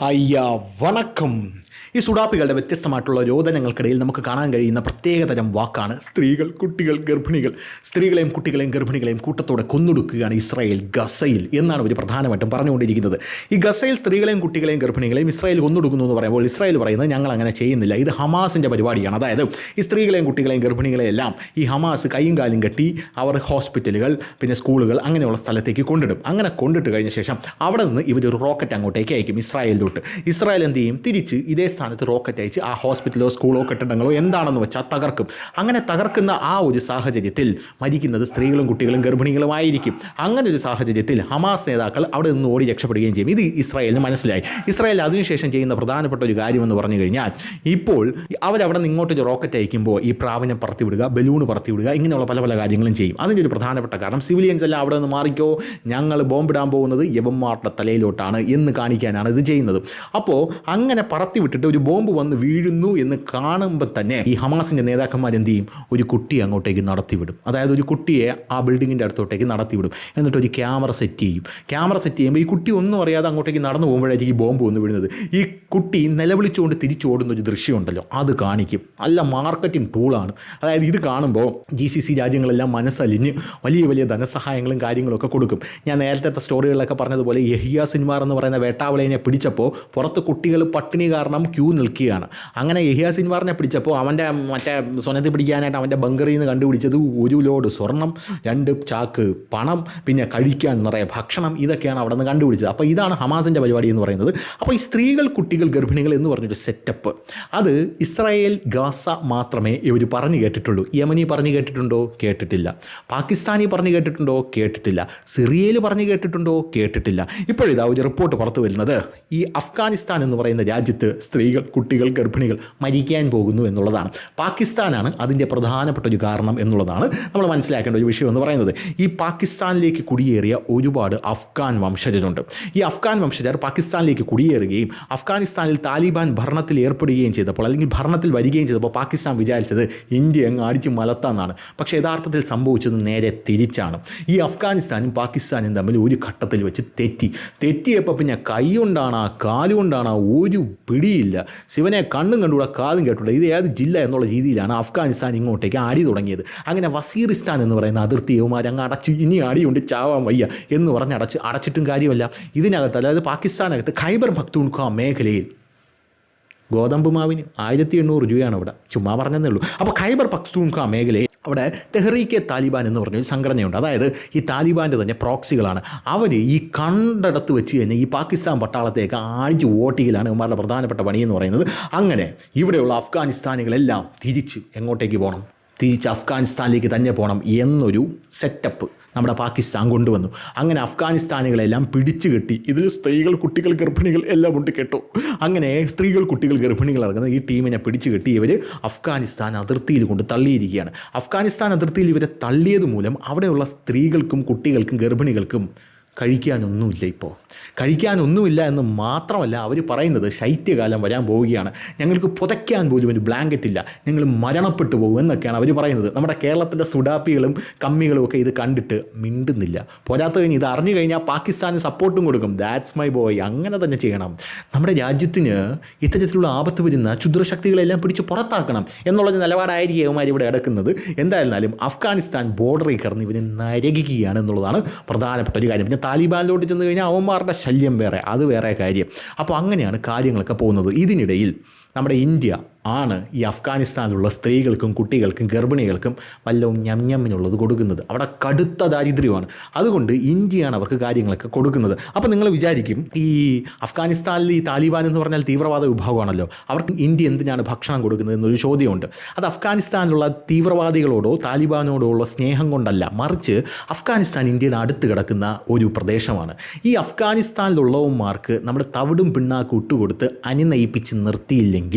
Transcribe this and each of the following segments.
ஐயா வணக்கம். ഈ സുഡാപ്പികളുടെ വ്യത്യസ്തമായിട്ടുള്ള രോദനങ്ങൾക്കിടയിൽ നമുക്ക് കാണാൻ കഴിയുന്ന പ്രത്യേകതരം വാക്കാണ് സ്ത്രീകൾ കുട്ടികൾ ഗർഭിണികൾ. സ്ത്രീകളെയും കുട്ടികളെയും ഗർഭിണികളെയും കൂട്ടത്തോടെ കൊന്നൊടുക്കുകയാണ് ഇസ്രായേൽ ഗസയിൽ എന്നാണ് ഇവർ പ്രധാനമായിട്ടും പറഞ്ഞുകൊണ്ടിരിക്കുന്നത്. ഈ ഗസയിൽ സ്ത്രീകളെയും കുട്ടികളെയും ഗർഭിണികളെയും ഇസ്രായേൽ കൊന്നൊടുക്കുന്നു എന്ന് പറയുമ്പോൾ ഇസ്രായേൽ പറയുന്നത് ഞങ്ങൾ അങ്ങനെ ചെയ്യുന്നില്ല. ഇത് ഹമാസിന്റെ പരിപാടിയാണ്. അതായത് ഈ സ്ത്രീകളെയും കുട്ടികളെയും ഗർഭിണികളെയും എല്ലാം ഈ ഹമാസ് കൈയും കാലും കെട്ടി അവർ ഹോസ്പിറ്റലുകൾ പിന്നെ സ്കൂളുകൾ അങ്ങനെയുള്ള സ്ഥലത്തേക്ക് കൊണ്ടിടും. അങ്ങനെ കൊണ്ടിട്ട് കഴിഞ്ഞ ശേഷം അവിടെ നിന്ന് ഇവരൊരു റോക്കറ്റ് അങ്ങോട്ടേക്ക് അയക്കും ഇസ്രായേലിലോട്ട്. ഇസ്രായേൽ എന്ത് ചെയ്യും? തിരിച്ച് ഇതേ സ്ഥാനത്ത് റോക്കറ്റ് അയച്ച് ആ ഹോസ്പിറ്റലോ സ്കൂളോ കെട്ടിടങ്ങളോ എന്താണെന്ന് വെച്ചാൽ തകർക്കും. അങ്ങനെ തകർക്കുന്ന ആ ഒരു സാഹചര്യത്തിൽ മരിക്കുന്നത് സ്ത്രീകളും കുട്ടികളും ഗർഭിണികളുമായിരിക്കും അങ്ങനെ ഒരു സാഹചര്യത്തിൽ ഹമാസ് നേതാക്കൾ അവിടെ നിന്ന് ഓടി രക്ഷപ്പെടുകയും ചെയ്യും. ഇത് ഇസ്രായേലിന് മനസ്സിലായി. ഇസ്രായേൽ അതിനുശേഷം ചെയ്യുന്ന പ്രധാനപ്പെട്ട ഒരു കാര്യമെന്ന് പറഞ്ഞു കഴിഞ്ഞാൽ ഇപ്പോൾ അവരവിടെ നിന്ന് ഇങ്ങോട്ട് ഒരു റോക്കറ്റ് അയക്കുമ്പോൾ ഈ പ്രാവിനെ പറത്തിവിടുക ബലൂൺ പറത്തിവിടുക ഇങ്ങനെയുള്ള പല പല കാര്യങ്ങളും ചെയ്യും. അതിന്റെ ഒരു പ്രധാനപ്പെട്ട കാരണം സിവിലിയൻസ് എല്ലാം അവിടെ നിന്ന് മാറിക്കോ ഞങ്ങൾ ബോംബിടാൻ പോകുന്നത് യവന്മാരുടെ തലയിലോട്ടാണ് എന്ന് കാണിക്കാനാണ് ഇത് ചെയ്യുന്നത്. അപ്പോൾ അങ്ങനെ പറത്തി വിട്ടിട്ട് ഒരു ബോംബ് വന്ന് വീഴുന്നു എന്ന് കാണുമ്പോൾ തന്നെ ഈ ഹമാസിന്റെ നേതാക്കന്മാർ എന്ത് ചെയ്യും? ഒരു കുട്ടിയെ അങ്ങോട്ടേക്ക് നടത്തിവിടും. അതായത് ഒരു കുട്ടിയെ ആ ബിൽഡിങ്ങിന്റെ അടുത്തോട്ടേക്ക് നടത്തിവിടും. എന്നിട്ട് ഒരു ക്യാമറ സെറ്റ് ചെയ്യും. ക്യാമറ സെറ്റ് ചെയ്യുമ്പോൾ ഈ കുട്ടി ഒന്നും അറിയാതെ അങ്ങോട്ടേക്ക് നടന്നു പോകുമ്പോഴായിരിക്കും ഈ ബോംബ് വന്ന് വീഴുന്നത്. ഈ കുട്ടി നിലവിളിച്ചുകൊണ്ട് തിരിച്ചോടുന്ന ഒരു ദൃശ്യമുണ്ടല്ലോ അത് കാണിക്കും. നല്ല മാർക്കറ്റിംഗ് ടൂളാണ്. അതായത് ഇത് കാണുമ്പോൾ ജി സി സി രാജ്യങ്ങളെല്ലാം മനസ്സലിഞ്ഞ് വലിയ വലിയ ധനസഹായങ്ങളും കാര്യങ്ങളൊക്കെ കൊടുക്കും. ഞാൻ നേരത്തെ സ്റ്റോറികളിലൊക്കെ പറഞ്ഞതുപോലെ യഹിയ സിനിമാർ എന്ന് പറയുന്ന വേട്ടാവളേനെ പിടിച്ചപ്പോൾ പുറത്ത് കുട്ടികൾ പട്ടിണി കാരണം ക്യൂ നിൽക്കുകയാണ്. അങ്ങനെ യഹിയ സിൻവാറിനെ പിടിച്ചപ്പോൾ അവന്റെ മറ്റേ സ്വനത്തിൽ പിടിക്കാനായിട്ട് അവന്റെ ബങ്കറിൽ നിന്ന് കണ്ടുപിടിച്ചത് ഒരു ലോഡ് സ്വർണം രണ്ട് ചാക്ക് പണം പിന്നെ കഴിക്കാൻ നിറയെ ഭക്ഷണം ഇതൊക്കെയാണ് അവിടെ നിന്ന് കണ്ടുപിടിച്ചത്. അപ്പോൾ ഇതാണ് ഹമാസിന്റെ പരിപാടി എന്ന് പറയുന്നത്. അപ്പോൾ ഈ സ്ത്രീകൾ കുട്ടികൾ ഗർഭിണികൾ എന്ന് പറഞ്ഞൊരു സെറ്റപ്പ് അത് ഇസ്രായേൽ ഗാസ മാത്രമേ ഇവർ പറഞ്ഞു കേട്ടിട്ടുള്ളൂ. യമനി പറഞ്ഞു കേട്ടിട്ടുണ്ടോ? കേട്ടിട്ടില്ല. പാകിസ്ഥാനി പറഞ്ഞു കേട്ടിട്ടുണ്ടോ? കേട്ടിട്ടില്ല. സിറിയയിൽ പറഞ്ഞു കേട്ടിട്ടുണ്ടോ? കേട്ടിട്ടില്ല. ഇപ്പോഴിതാ ഒരു റിപ്പോർട്ട് പുറത്തു വരുന്നത്. ഈ അഫ്ഗാനിസ്ഥാൻ എന്ന് പറയുന്ന രാജ്യത്ത് സ്ത്രീകൾ കുട്ടികൾ ഗർഭിണികൾ മരിക്കാൻ പോകുന്നു എന്നുള്ളതാണ്. പാകിസ്ഥാനാണ് അതിന്റെ പ്രധാനപ്പെട്ട ഒരു കാരണം എന്നുള്ളതാണ് നമ്മൾ മനസ്സിലാക്കേണ്ട ഒരു വിഷയം എന്ന് പറയുന്നത്. ഈ പാകിസ്ഥാനിലേക്ക് കുടിയേറിയ ഒരുപാട് അഫ്ഗാൻ വംശജരുണ്ട്. ഈ അഫ്ഗാൻ വംശജർ പാകിസ്ഥാനിലേക്ക് കുടിയേറുകയും അഫ്ഗാനിസ്ഥാനിൽ താലിബാൻ ഭരണത്തിൽ ഏർപ്പെടുകയും ചെയ്തപ്പോൾ അല്ലെങ്കിൽ ഭരണത്തിൽ വരികയും ചെയ്തപ്പോൾ പാകിസ്ഥാൻ വിചാരിച്ചത് ഇന്ത്യ അങ്ങ് അടിച്ച് മലത്താന്നാണ്. പക്ഷേ യഥാർത്ഥത്തിൽ സംഭവിച്ചത് നേരെ തിരിച്ചാണ്. ഈ അഫ്ഗാനിസ്ഥാനും പാകിസ്ഥാനും തമ്മിൽ ഒരു ഘട്ടത്തിൽ വെച്ച് തെറ്റി. തെറ്റിയപ്പോൾ പിന്നെ കൈ കൊണ്ടാണ് കാലുകൊണ്ടാണ് ഒരു പിടിയില്ല ശിവനെ കണ്ണും കണ്ടുകൂടെ കാതും കേട്ടുള്ള ഇത് ഏത് ജില്ല എന്നുള്ള രീതിയിലാണ് അഫ്ഗാനിസ്ഥാൻ ഇങ്ങോട്ടേക്ക് ആടി തുടങ്ങിയത്? അങ്ങനെ വസീറിസ്ഥാൻ എന്ന് പറയുന്ന അതിർത്തി അതിർത്തിയവുമാർ അങ്ങ് അടച്ച് ഇനി അടിയുണ്ട് ചാവാൻ വയ്യ എന്ന് പറഞ്ഞ് അടച്ച് അടച്ചിട്ടും കാര്യമല്ല. ഇതിനകത്ത് അതായത് പാകിസ്ഥാനകത്ത് ഖൈബർ ഭക്തൂൺഖ മേഖലയിൽ ഗോതമ്പ് മാവിന് ആയിരത്തി എണ്ണൂറ് രൂപയാണ് ഇവിടെ. ചുമ്മാ പറഞ്ഞതേ ഉള്ളൂ. അപ്പോൾ ഖൈബർ പക്തൂൺഖ മേഖലയിൽ അവിടെ തെഹ്റീക്കെ താലിബാൻ എന്ന് പറഞ്ഞ ഒരു സംഘടനയുണ്ട്. അതായത് ഈ താലിബാന്റെ തന്നെ പ്രോക്സികളാണ്. അവർ ഈ കണ്ടടത്ത് വെച്ച് കഴിഞ്ഞാൽ ഈ പാകിസ്ഥാൻ പട്ടാളത്തേക്ക് ആഴ്ച വോട്ടിയിലാണ് ഇവന്മാരുടെ പ്രധാനപ്പെട്ട പണിയെന്ന് പറയുന്നത്. അങ്ങനെ ഇവിടെയുള്ള അഫ്ഗാനിസ്ഥാനികളെല്ലാം തിരിച്ച് എങ്ങോട്ടേക്ക് പോകണം തിരിച്ച് അഫ്ഗാനിസ്ഥാനിലേക്ക് തന്നെ പോകണം എന്നൊരു സെറ്റപ്പ് നമ്മുടെ പാകിസ്ഥാൻ കൊണ്ടുവന്നു. അങ്ങനെ അഫ്ഗാനിസ്ഥാനികളെല്ലാം പിടിച്ചു കെട്ടി. ഇതിൽ സ്ത്രീകൾ കുട്ടികൾ ഗർഭിണികൾ എല്ലാം ഉണ്ട് കേട്ടോ. അങ്ങനെ സ്ത്രീകൾ കുട്ടികൾ ഗർഭിണികൾ ഇറങ്ങുന്ന ഈ ടീമിനെ പിടിച്ചു കെട്ടി ഇവർ അഫ്ഗാനിസ്ഥാൻ അതിർത്തിയിൽ കൊണ്ട് തള്ളിയിരിക്കുകയാണ്. അഫ്ഗാനിസ്ഥാൻ അതിർത്തിയിൽ ഇവരെ തള്ളിയത് മൂലം അവിടെയുള്ള സ്ത്രീകൾക്കും കുട്ടികൾക്കും ഗർഭിണികൾക്കും കഴിക്കാനൊന്നുമില്ല ഇപ്പോൾ. കഴിക്കാനൊന്നുമില്ല എന്ന് മാത്രമല്ല അവർ പറയുന്നത് ശൈത്യകാലം വരാൻ പോവുകയാണ്. ഞങ്ങൾക്ക് പുതയ്ക്കാൻ പോലും ഒരു ബ്ലാങ്കറ്റ് ഇല്ല. ഞങ്ങൾ മരണപ്പെട്ടു പോകും എന്നൊക്കെയാണ് അവർ പറയുന്നത്. നമ്മുടെ കേരളത്തിന്റെ സുഡാപ്പികളും കമ്മികളും ഒക്കെ ഇത് കണ്ടിട്ട് മിണ്ടുന്നില്ല. പോരാത്തതിന് ഇത് അറിഞ്ഞു കഴിഞ്ഞാൽ പാകിസ്ഥാന് സപ്പോർട്ടും കൊടുക്കും. ദാറ്റ്സ് മൈ ബോയ് അങ്ങനെ തന്നെ ചെയ്യണം. നമ്മുടെ രാജ്യത്തിന് ഇത്തരത്തിലുള്ള ആപത്ത് വരുന്ന ക്ഷുദ്രശക്തികളെല്ലാം പിടിച്ച് പുറത്താക്കണം എന്നുള്ള നിലപാടായിരിക്കും അവന്മാർ ഇവിടെ എടുക്കുന്നത്. എന്തായിരുന്നാലും അഫ്ഗാനിസ്ഥാൻ ബോർഡറിൽ കടന്ന് ഇവരെ നരകിക്കുകയാണ് എന്നുള്ളതാണ് പ്രധാനപ്പെട്ട ഒരു കാര്യം. പിന്നെ താലിബാനിലോട്ട് ചെന്ന് കഴിഞ്ഞാൽ അവന്മാരുടെ ശല്യം വേറെ അത് വേറെ കാര്യം. അപ്പോൾ അങ്ങനെയാണ് കാര്യങ്ങളൊക്കെ പോകുന്നത്. ഇതിനിടയിൽ നമ്മുടെ ഇന്ത്യ ആണ് ഈ അഫ്ഗാനിസ്ഥാനിലുള്ള സ്ത്രീകൾക്കും കുട്ടികൾക്കും ഗർഭിണികൾക്കും വല്ലവും ഞഞ്ഞമ്മിനുള്ളത് കൊടുക്കുന്നത്. അവിടെ കടുത്ത ദാരിദ്ര്യമാണ്. അതുകൊണ്ട് ഇന്ത്യയാണ് അവർക്ക് കാര്യങ്ങളൊക്കെ കൊടുക്കുന്നത്. അപ്പോൾ നിങ്ങൾ വിചാരിക്കും ഈ അഫ്ഗാനിസ്ഥാനിൽ ഈ താലിബാൻ എന്ന് പറഞ്ഞാൽ തീവ്രവാദ വിഭാഗമാണല്ലോ. അവർക്ക് ഇന്ത്യ എന്തിനാണ് ഭക്ഷണം കൊടുക്കുന്നത് എന്നൊരു ചോദ്യമുണ്ട്. അത് അഫ്ഗാനിസ്ഥാനിലുള്ള തീവ്രവാദികളോടോ താലിബാനോടോ ഉള്ള സ്നേഹം കൊണ്ടല്ല. മറിച്ച് അഫ്ഗാനിസ്ഥാൻ ഇന്ത്യയുടെ അടുത്ത് കിടക്കുന്ന ഒരു പ്രദേശമാണ്. ഈ അഫ്ഗാനിസ്ഥാനിലുള്ളവന്മാർക്ക് നമ്മുടെ തവിടും പിണ്ണാക്കും ഇട്ടുകൊടുത്ത് അനുനയിപ്പിച്ച് നിർത്തിയില്ലെങ്കിൽ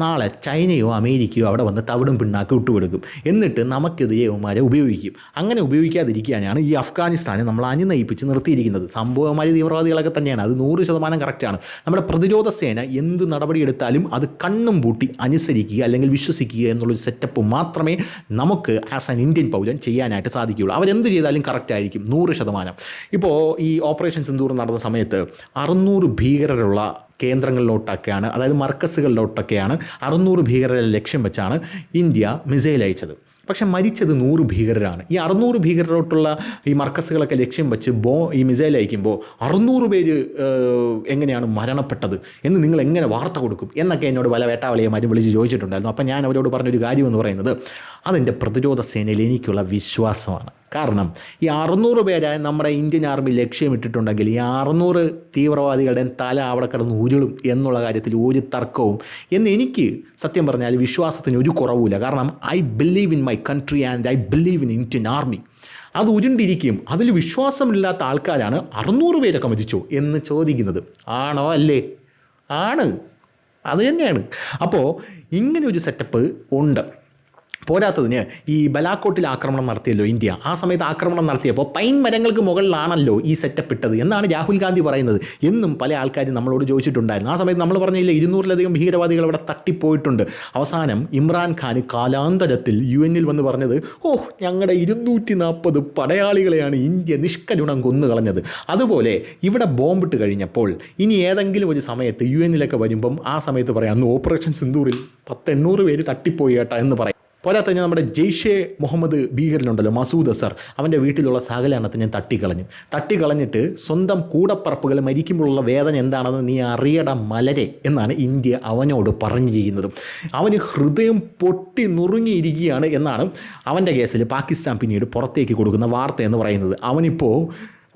നാളെ ചൈനയോ അമേരിക്കയോ അവിടെ വന്ന് തവിടും പിണ്ണാക്കി വിട്ടുകൊടുക്കും എന്നിട്ട് നമുക്കെതിരെ അവന്മാരെ ഉപയോഗിക്കും. അങ്ങനെ ഉപയോഗിക്കാതിരിക്കാനാണ് ഈ അഫ്ഗാനിസ്ഥാനെ നമ്മൾ അനുനയിപ്പിച്ച് നിർത്തിയിരിക്കുന്നത്. സംഭവമായി തീവ്രവാദികളൊക്കെ തന്നെയാണ്. അത് നൂറ് ശതമാനം കറക്റ്റാണ് നമ്മുടെ പ്രതിരോധ സേന എന്ത് നടപടിയെടുത്താലും അത് കണ്ണും പൂട്ടി അനുസരിക്കുക അല്ലെങ്കിൽ വിശ്വസിക്കുക എന്നുള്ളൊരു സെറ്റപ്പ് മാത്രമേ നമുക്ക് ആസ് ആൻ ഇന്ത്യൻ പൗരൻ ചെയ്യാനായിട്ട് സാധിക്കുകയുള്ളൂ. അവരെന്ത് ചെയ്താലും കറക്റ്റ് ആയിരിക്കും. നൂറ് ശതമാനം. ഇപ്പോൾ ഈ ഓപ്പറേഷൻ സിന്ദൂർ നടന്ന സമയത്ത് അറുന്നൂറ് ഭീകരരുള്ള കേന്ദ്രങ്ങളിലോട്ടൊക്കെയാണ് അതായത് മർക്കസുകളിലോട്ടൊക്കെയാണ് അറുന്നൂറ് ഭീകരരെ ലക്ഷ്യം വെച്ചാണ് ഇന്ത്യ മിസൈൽ അയച്ചത്. പക്ഷെ മരിച്ചത് നൂറ് ഭീകരരാണ്. ഈ അറുന്നൂറ് ഭീകരരോട്ടുള്ള ഈ മർക്കസുകളൊക്കെ ലക്ഷ്യം വെച്ച് ബോ ഈ മിസൈൽ അയക്കുമ്പോൾ അറുന്നൂറ് പേര് എങ്ങനെയാണ് മരണപ്പെട്ടത് എന്ന് നിങ്ങൾ എങ്ങനെ വാർത്ത കൊടുക്കും? എന്നൊക്കെ എന്നോട് പല വേട്ടാവളിയമാരും വിളിച്ച് ചോദിച്ചിട്ടുണ്ടായിരുന്നു. അപ്പം ഞാൻ അവരോട് പറഞ്ഞൊരു കാര്യം എന്ന് പറയുന്നത് അതെന്റെ പ്രതിരോധ സേനയിൽ എനിക്കുള്ള വിശ്വാസമാണ്. കാരണം ഈ അറുന്നൂറ് പേരായ നമ്മുടെ ഇന്ത്യൻ ആർമി ലക്ഷ്യമിട്ടിട്ടുണ്ടെങ്കിൽ ഈ അറുന്നൂറ് തീവ്രവാദികളുടെ തല അവിടെ കിടന്ന് ഉരുളും എന്നുള്ള കാര്യത്തിൽ ഒരു തർക്കവും എന്ന് എനിക്ക് സത്യം പറഞ്ഞാൽ വിശ്വാസത്തിന് ഒരു കുറവുമില്ല. കാരണം I believe in my country and I believe in Indian Army അത് ഉരുണ്ടിരിക്കും. അതിൽ വിശ്വാസമില്ലാത്ത ആൾക്കാരാണ് അറുന്നൂറ് പേരൊക്കെ മരിച്ചു എന്ന് ചോദിക്കുന്നത്. ആണോ? അല്ലേ? ആണ്. അത് തന്നെയാണ്. അപ്പോൾ ഇങ്ങനെ ഒരു സെറ്റപ്പ് ഉണ്ട്. പോരാത്തതിന് ഈ ബലാക്കോട്ടിൽ ആക്രമണം നടത്തിയല്ലോ ഇന്ത്യ. ആ സമയത്ത് ആക്രമണം നടത്തിയപ്പോൾ പൈൻ മരങ്ങൾക്ക് മുകളിലാണല്ലോ ഈ സെറ്റപ്പ് ഇട്ടത്. എന്നാണ് രാഹുൽ ഗാന്ധി പറയുന്നത്. എന്നും പല ആൾക്കാരും നമ്മളോട് ചോദിച്ചിട്ടുണ്ടായിരുന്നു. ആ സമയത്ത് നമ്മൾ പറഞ്ഞില്ല ഇരുന്നൂറിലധികം ഭീകരവാദികൾ അവിടെ തട്ടിപ്പോയിട്ടുണ്ട്. അവസാനം ഇമ്രാൻ ഖാൻ കാലാന്തരത്തിൽ യു എന്നിൽ വന്ന് പറഞ്ഞത് ഓ ഞങ്ങളുടെ ഇരുന്നൂറ്റി നാൽപ്പത് പടയാളികളെയാണ് ഇന്ത്യ നിഷ്കരുണം കൊന്നു കളഞ്ഞത്. അതുപോലെ ഇവിടെ ബോംബിട്ട് കഴിഞ്ഞപ്പോൾ ഇനി ഏതെങ്കിലും ഒരു സമയത്ത് യു എന്നിലൊക്കെ വരുമ്പം ആ സമയത്ത് പറയാം അന്ന് ഓപ്പറേഷൻ സിന്ദൂറിൽ പത്തെണ്ണൂറ് പേര് തട്ടിപ്പോയി കേട്ടോ എന്ന് പറയും. പോരാത്തതിന് നമ്മുടെ ജെയ്ഷെ മുഹമ്മദ് ഭീകരനുണ്ടല്ലോ മസൂദ് അസർ. അവന്റെ വീട്ടിലുള്ള സകലരണത്തെ ഞാൻ തട്ടിക്കളഞ്ഞു. തട്ടിക്കളഞ്ഞിട്ട് സ്വന്തം കൂടപ്പറപ്പുകൾ മരിക്കുമ്പോഴുള്ള വേദന എന്താണെന്ന് നീ അറിയട മലരെ എന്നാണ് ഇന്ത്യ അവനോട് പറഞ്ഞു പറഞ്ഞിരിക്കുന്നത് അവന് ഹൃദയം പൊട്ടി നുറുങ്ങിയിരിക്കുകയാണ് എന്നാണ് അവന്റെ കേസിൽ പാകിസ്ഥാൻ പിന്നീട് പുറത്തേക്ക് കൊടുക്കുന്ന വാർത്ത എന്ന് പറയുന്നത്. അവനിപ്പോൾ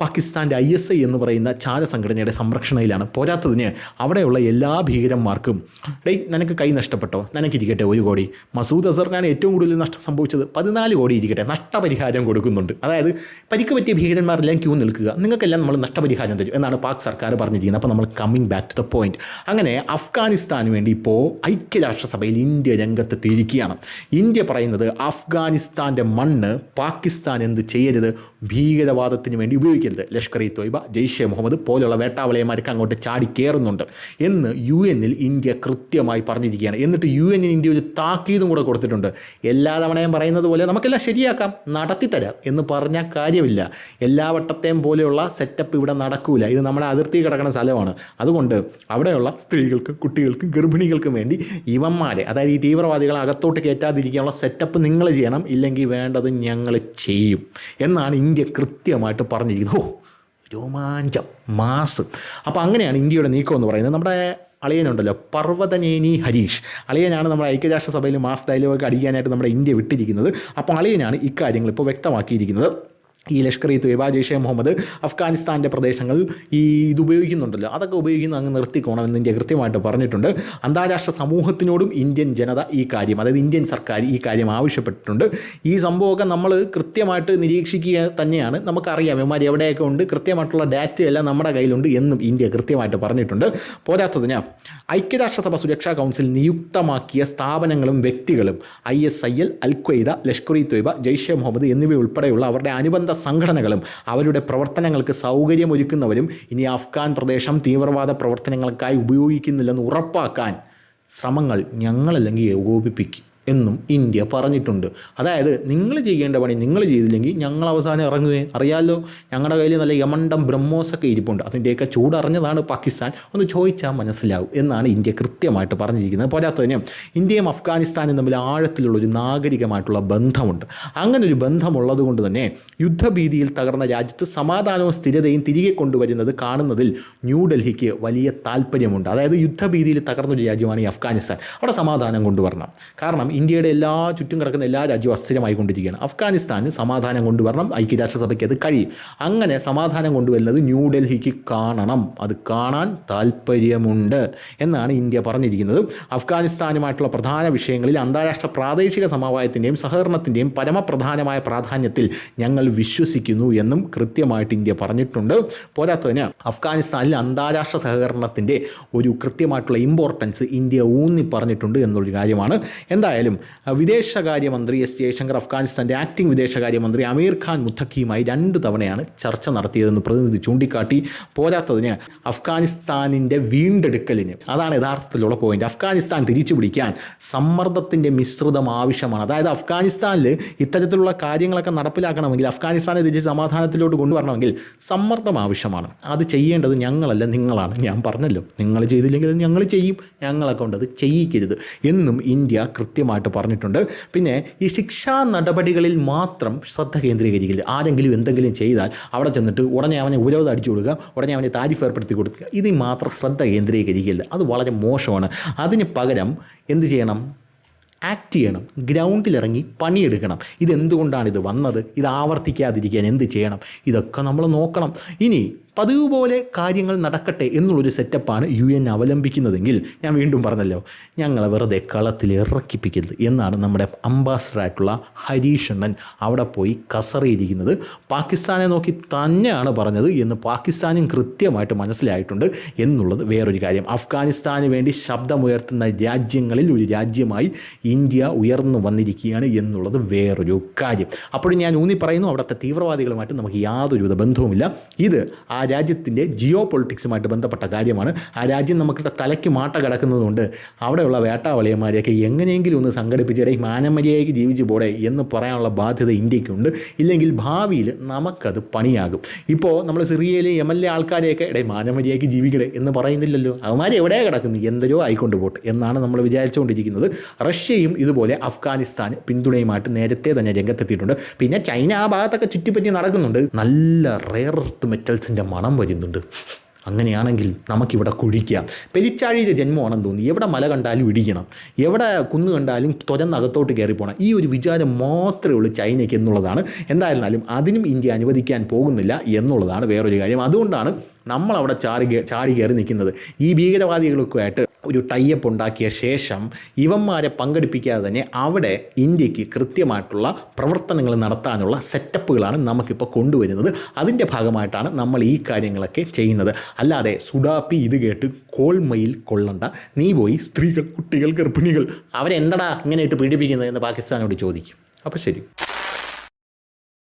പാകിസ്ഥാന്റെ ഐ എസ് ഐ എന്ന് പറയുന്ന ചാര സംഘടനയുടെ സംരക്ഷണയിലാണ്. പോരാത്തതിന് അവിടെയുള്ള എല്ലാ ഭീകരന്മാർക്കും ഡേ നിനക്ക് കൈ നഷ്ടപ്പെട്ടോ? നിനക്കിരിക്കട്ടെ ഒരു കോടി. മസൂദ് അസറിനാണ് ഏറ്റവും കൂടുതൽ നഷ്ടം സംഭവിച്ചത് പതിനാല് കോടി ഇരിക്കട്ടെ. നഷ്ടപരിഹാരം കൊടുക്കുന്നുണ്ട്. അതായത് പരിക്ക് പറ്റിയ ഭീകരന്മാരെല്ലാം ക്യൂ നിൽക്കുക. നിങ്ങൾക്കെല്ലാം നമ്മൾ നഷ്ടപരിഹാരം തരും എന്നാണ് പാക് സർക്കാർ പറഞ്ഞിരിക്കുന്നത്. അപ്പോൾ നമ്മൾ coming back to the point അങ്ങനെ അഫ്ഗാനിസ്ഥാന് വേണ്ടി ഇപ്പോൾ ഐക്യരാഷ്ട്രസഭയിൽ ഇന്ത്യ രംഗത്തെത്തിയിരിക്കുകയാണ് ഇന്ത്യ പറയുന്നത് അഫ്ഗാനിസ്ഥാന്റെ മണ്ണ് പാകിസ്ഥാൻ എന്ത് ചെയ്യരുത്? ഭീകരവാദത്തിന് വേണ്ടി ഉപയോഗിക്കരുത് ലഷ്കർ ഇ തൊയ്ബ ജെയ്ഷെ മുഹമ്മദ് പോലുള്ള വേട്ടാവളയന്മാർക്ക് അങ്ങോട്ട് ചാടി കയറുന്നുണ്ട് എന്ന് യു എന്നിൽ ഇന്ത്യ കൃത്യമായി പറഞ്ഞിരിക്കുകയാണ്. എന്നിട്ട് യു എന്നിന് ഇന്ത്യ ഒരു താക്കീതും കൂടെ കൊടുത്തിട്ടുണ്ട്. എല്ലാ തവണയും പറയുന്നത് പോലെ നമുക്കെല്ലാം ശരിയാക്കാം നടത്തിത്തരാം എന്ന് പറഞ്ഞാൽ കാര്യമില്ല. എല്ലാ വട്ടത്തെയും പോലെയുള്ള സെറ്റപ്പ് ഇവിടെ നടക്കൂല. ഇത് നമ്മുടെ അതിർത്തി കിടക്കുന്ന സ്ഥലമാണ്. അതുകൊണ്ട് അവിടെയുള്ള സ്ത്രീകൾക്കും കുട്ടികൾക്കും ഗർഭിണികൾക്കും വേണ്ടി ഇവന്മാരെ അതായത് ഈ തീവ്രവാദികളെ അകത്തോട്ട് കയറ്റാതിരിക്കാനുള്ള സെറ്റപ്പ് നിങ്ങൾ ചെയ്യണം. ഇല്ലെങ്കിൽ വേണ്ടത് ഞങ്ങൾ ചെയ്യും. എന്നാണ് ഇന്ത്യ കൃത്യമായിട്ട് പറഞ്ഞിരിക്കുന്നത്. ഓ രോമാഞ്ചം മാസ്. അപ്പോൾ അങ്ങനെയാണ് ഇന്ത്യയുടെ നീക്കം എന്ന് പറയുന്നത്. നമ്മുടെ അളിയനുണ്ടല്ലോ പർവതനേനി ഹരീഷ്. അളിയനാണ് നമ്മുടെ ഐക്യരാഷ്ട്രസഭയിൽ മാസ് ഡയലോഗ് അടിക്കാനായിട്ട് നമ്മുടെ ഇന്ത്യ വിട്ടിരിക്കുന്നത്. അപ്പോൾ അളിയനാണ് ഇക്കാര്യങ്ങൾ ഇപ്പോൾ വ്യക്തമാക്കിയിരിക്കുന്നത്. ഈ ലഷ്കർ ഇ ത്വയ്ബ ജെയ്ഷെ മുഹമ്മദ് അഫ്ഗാനിസ്ഥാന്റെ പ്രദേശങ്ങൾ ഈ ഇത് ഉപയോഗിക്കുന്നുണ്ടല്ലോ. അതൊക്കെ ഉപയോഗിക്കുന്ന അങ്ങ് നിർത്തിക്കോണമെന്ന് ഇന്ത്യ കൃത്യമായിട്ട് പറഞ്ഞിട്ടുണ്ട്. അന്താരാഷ്ട്ര സമൂഹത്തിനോടും ഇന്ത്യൻ ജനത ഈ കാര്യം അതായത് ഇന്ത്യൻ സർക്കാർ ഈ കാര്യം ആവശ്യപ്പെട്ടിട്ടുണ്ട്. ഈ സംഭവമൊക്കെ നമ്മൾ കൃത്യമായിട്ട് നിരീക്ഷിക്കുക തന്നെയാണ്. നമുക്കറിയാം ഇവന്മാർ എവിടെയൊക്കെ ഉണ്ട് കൃത്യമായിട്ടുള്ള ഡാറ്റ എല്ലാം നമ്മുടെ കയ്യിലുണ്ട് എന്നും ഇന്ത്യ കൃത്യമായിട്ട് പറഞ്ഞിട്ടുണ്ട്. പോരാത്തതിന് ഐക്യരാഷ്ട്രസഭ സുരക്ഷാ കൗൺസിൽ നിയുക്തമാക്കിയ സ്ഥാപനങ്ങളും വ്യക്തികളും I S I L Al Qaeda Lashkar e Taiba Jaish e Mohammed എന്നിവ ഉൾപ്പെടെയുള്ള അവരുടെ അനുബന്ധ സംഘടനകളും അവരുടെ പ്രവർത്തനങ്ങൾക്ക് സൗകര്യമൊരുക്കുന്നവരും ഇനി അഫ്ഗാൻ പ്രദേശം തീവ്രവാദ പ്രവർത്തനങ്ങൾക്കായി ഉപയോഗിക്കുന്നില്ലെന്ന് ഉറപ്പാക്കാൻ ശ്രമങ്ങൾ ഞങ്ങളല്ലെങ്കിൽ ഏകോപിപ്പിക്കും. എന്നും ഇന്ത്യ പറഞ്ഞിട്ടുണ്ട്. അതായത് നിങ്ങൾ ചെയ്യേണ്ട പണി നിങ്ങൾ ചെയ്തില്ലെങ്കിൽ ഞങ്ങൾ അവസാനം ഇറങ്ങുകയെ അറിയാമല്ലോ ഞങ്ങളുടെ കയ്യിൽ നല്ല യമണ്ടം ബ്രഹ്മോസൊക്കെ ഇരിപ്പുണ്ട്. അതിന്റെയൊക്കെ ചൂടറിഞ്ഞതാണ് പാകിസ്ഥാൻ. ഒന്ന് ചോദിച്ചാൽ മനസ്സിലാവും എന്നാണ് ഇന്ത്യ കൃത്യമായിട്ട് പറഞ്ഞിരിക്കുന്നത്. പോരാത്തതിന് ഇന്ത്യയും അഫ്ഗാനിസ്ഥാനും തമ്മിൽ ആഴത്തിലുള്ള ഒരു നാഗരികമായിട്ടുള്ള ബന്ധമുണ്ട്. അങ്ങനെ ഒരു ബന്ധമുള്ളത് കൊണ്ട് തന്നെ യുദ്ധഭീതിയിൽ തകർന്ന രാജ്യത്ത് സമാധാനവും സ്ഥിരതയും തിരികെ കൊണ്ടുവരുന്നത് കാണുന്നതിൽ ന്യൂഡൽഹിക്ക് വലിയ താല്പര്യമുണ്ട്. അതായത് യുദ്ധഭീതിയിൽ തകർന്നൊരു രാജ്യമാണ് ഈ അഫ്ഗാനിസ്ഥാൻ. അവിടെ സമാധാനം കൊണ്ടുവരണം. കാരണം ഇന്ത്യയുടെ എല്ലാ ചുറ്റും കിടക്കുന്ന എല്ലാ രാജ്യവും അസ്ഥിരമായി കൊണ്ടിരിക്കുകയാണ് അഫ്ഗാനിസ്ഥാന് സമാധാനം കൊണ്ടുവരണം ഐക്യരാഷ്ട്രസഭയ്ക്ക് അത് കഴിയും. അങ്ങനെ സമാധാനം കൊണ്ടുവരുന്നത് ന്യൂഡൽഹിക്ക് കാണണം. അത് കാണാൻ താല്പര്യമുണ്ട് എന്നാണ് ഇന്ത്യ പറഞ്ഞിരിക്കുന്നത്. അഫ്ഗാനിസ്ഥാനുമായിട്ടുള്ള പ്രധാന വിഷയങ്ങളിൽ അന്താരാഷ്ട്ര പ്രാദേശിക സമവായത്തിന്റെയും സഹകരണത്തിന്റെയും പരമപ്രധാനമായ പ്രാധാന്യത്തിൽ ഞങ്ങൾ വിശ്വസിക്കുന്നു എന്നും കൃത്യമായിട്ട് ഇന്ത്യ പറഞ്ഞിട്ടുണ്ട്. പോരാത്തതിന് അഫ്ഗാനിസ്ഥാനിൽ അന്താരാഷ്ട്ര സഹകരണത്തിന്റെ ഒരു കൃത്യമായിട്ടുള്ള ഇമ്പോർട്ടൻസ് ഇന്ത്യ ഊന്നി പറഞ്ഞിട്ടുണ്ട് എന്നൊരു കാര്യമാണ്. എന്തായാലും അഹ് വിദേശകാര്യമന്ത്രി എസ് ജയശങ്കർ അഫ്ഗാനിസ്ഥാന്റെ ആക്ടിംഗ് വിദേശകാര്യമന്ത്രി അമീർ ഖാൻ മുത്തഖിയുമായി രണ്ട് തവണയാണ് ചർച്ച നടത്തിയതെന്ന് പ്രതിനിധി ചൂണ്ടിക്കാട്ടി. പോരാത്തതിന് അഫ്ഗാനിസ്ഥാനിന്റെ വീണ്ടെടുക്കലിന്. അതാണ് യഥാർത്ഥത്തിലുള്ള പോയിന്റ് അഫ്ഗാനിസ്ഥാൻ തിരിച്ചു പിടിക്കാൻ സമ്മർദ്ദത്തിന്റെ മിശ്രിതം ആവശ്യമാണ്. അതായത് അഫ്ഗാനിസ്ഥാനിൽ ഇത്തരത്തിലുള്ള കാര്യങ്ങളൊക്കെ നടപ്പിലാക്കണമെങ്കിൽ അഫ്ഗാനിസ്ഥാനെ തിരിച്ച് സമാധാനത്തിലോട്ട് കൊണ്ടുവരണമെങ്കിൽ സമ്മർദ്ദം ആവശ്യമാണ്. അത് ചെയ്യേണ്ടത് ഞങ്ങളല്ല നിങ്ങളാണ്. ഞാൻ പറഞ്ഞല്ലോ നിങ്ങൾ ചെയ്തില്ലെങ്കിൽ ഞങ്ങൾ ചെയ്യും ഞങ്ങളെ കൊണ്ട് അത് ചെയ്യിക്കരുത്. എന്നും ഇന്ത്യ കൃത്യമായിട്ട് പറഞ്ഞിട്ടുണ്ട്. പിന്നെ ഈ ശിക്ഷാ നടപടികളിൽ മാത്രം ശ്രദ്ധ കേന്ദ്രീകരിക്കരുത്. ആരെങ്കിലും എന്തെങ്കിലും ചെയ്താൽ അവിടെ ചെന്നിട്ട് ഉടനെ അവനെ ഉപരോധം അടിച്ചു കൊടുക്കുക ഉടനെ അവനെ താരിഫ് ഏർപ്പെടുത്തി കൊടുക്കുക. ഇതിൽ മാത്രം ശ്രദ്ധ കേന്ദ്രീകരിക്കരുത്. അത് വളരെ മോശമാണ്. അതിന് പകരം എന്ത് ചെയ്യണം? ആക്ട് ചെയ്യണം. ഗ്രൗണ്ടിലിറങ്ങി പണിയെടുക്കണം. ഇതെന്തുകൊണ്ടാണ് ഇത് വന്നത്? ഇത് ആവർത്തിക്കാതിരിക്കാൻ എന്ത് ചെയ്യണം? ഇതൊക്കെ നമ്മൾ നോക്കണം. ഇനി പതിവ് പോലെ കാര്യങ്ങൾ നടക്കട്ടെ എന്നുള്ളൊരു സെറ്റപ്പാണ് യു എൻ അവലംബിക്കുന്നതെങ്കിൽ ഞാൻ വീണ്ടും പറഞ്ഞല്ലോ ഞങ്ങളെ വെറുതെ കളത്തിൽ ഇറക്കിപ്പിക്കരുത് എന്നാണ് നമ്മുടെ അംബാസഡറായിട്ടുള്ള ഹരീഷ് അണ്ണൻ അവിടെ പോയി കസറിയിരിക്കുന്നത് പാകിസ്ഥാനെ നോക്കി തന്നെയാണ് പറഞ്ഞത് എന്ന് പാകിസ്ഥാനും കൃത്യമായിട്ട് മനസ്സിലായിട്ടുണ്ട് എന്നുള്ളത് വേറൊരു കാര്യം. അഫ്ഗാനിസ്ഥാന് വേണ്ടി ശബ്ദമുയർത്തുന്ന രാജ്യങ്ങളിൽ ഒരു രാജ്യമായി ഇന്ത്യ ഉയർന്നു വന്നിരിക്കുകയാണ് എന്നുള്ളത് വേറൊരു കാര്യം. അപ്പോഴും ഞാൻ ഊന്നി പറയുന്നു അവിടുത്തെ തീവ്രവാദികളുമായിട്ട് നമുക്ക് യാതൊരുവിധ ബന്ധവുമില്ല. ഇത് ആ രാജ്യത്തിന്റെ ജിയോ പൊളിറ്റിക്സുമായിട്ട് ബന്ധപ്പെട്ട കാര്യമാണ്. ആ രാജ്യം നമുക്ക് തലയ്ക്ക് മാട്ട കിടക്കുന്നതുകൊണ്ട് അവിടെയുള്ള വേട്ടാവളിയന്മാരെയൊക്കെ എങ്ങനെയെങ്കിലും ഒന്ന് സംഘടിപ്പിച്ചിടയിൽ മാനമര്യാദയ്ക്ക് ജീവിച്ചു പോടെ എന്ന് പറയാനുള്ള ബാധ്യത ഇന്ത്യക്കുണ്ട് ഇല്ലെങ്കിൽ ഭാവിയിൽ നമുക്കത് പണിയാകും. ഇപ്പോൾ നമ്മൾ സിറിയയിലെ എം എൽ എ ആൾക്കാരെയൊക്കെ ഇടേ മാനമര്യാദയ്ക്ക് ജീവിക്കണേ എന്ന് പറയുന്നില്ലല്ലോ. അവന്മാർ എവിടെ കിടക്കുന്നു? എന്തരോ ആയിക്കൊണ്ട് പോട്ടെ എന്നാണ് നമ്മൾ വിചാരിച്ചുകൊണ്ടിരിക്കുന്നത്. റഷ്യയും ഇതുപോലെ അഫ്ഗാനിസ്ഥാൻ പിന്തുണയുമായിട്ട് നേരത്തെ തന്നെ രംഗത്തെത്തിയിട്ടുണ്ട്. പിന്നെ ചൈന ആ ഭാഗത്തൊക്കെ ചുറ്റിപ്പറ്റി നടക്കുന്നുണ്ട്. നല്ല റെയർ മെറ്റൽസിന്റെ മണം വരുന്നുണ്ട്. അങ്ങനെയാണെങ്കിൽ നമുക്കിവിടെ കുഴിക്കാം. പെരിച്ചാഴിയുടെ ജന്മമാണെന്ന് തോന്നി. എവിടെ മല കണ്ടാലും ഇടിക്കണം. എവിടെ കുന്ന് കണ്ടാലും തുരന്നകത്തോട്ട് കയറി പോകണം ഈ ഒരു വിചാരം മാത്രമേ ഉള്ളൂ ചൈനയ്ക്ക് എന്നുള്ളതാണ്. എന്തായിരുന്നാലും അതിനും ഇന്ത്യ അനുവദിക്കാൻ പോകുന്നില്ല എന്നുള്ളതാണ് വേറൊരു കാര്യം. അതുകൊണ്ടാണ് നമ്മളവിടെ ചാടി കേ- ചാടി കയറി നിൽക്കുന്നത്. ഈ ഭീകരവാദികൾക്കുമായിട്ട് ഒരു ടൈപ്പ് ഉണ്ടാക്കിയ ശേഷം ഇവന്മാരെ പങ്കെടുപ്പിക്കാതെ തന്നെ അവിടെ ഇന്ത്യയ്ക്ക് കൃത്യമായിട്ടുള്ള പ്രവർത്തനങ്ങൾ നടത്താനുള്ള സെറ്റപ്പുകളാണ് നമുക്കിപ്പോൾ കൊണ്ടുവരുന്നത്. അതിന്റെ ഭാഗമായിട്ടാണ് നമ്മൾ ഈ കാര്യങ്ങളൊക്കെ ചെയ്യുന്നത്. അല്ലാതെ സുഡാപ്പി ഇത് കേട്ട് കോൾമയിൽ കൊള്ളണ്ട. നീ പോയി സ്ത്രീകൾ കുട്ടികൾ ഗർഭിണികൾ അവരെന്തടാ ഇങ്ങനെയിട്ട് പീഡിപ്പിക്കുന്നത് എന്ന് പാകിസ്ഥാനോട് ചോദിക്കും. അപ്പോൾ ശരി.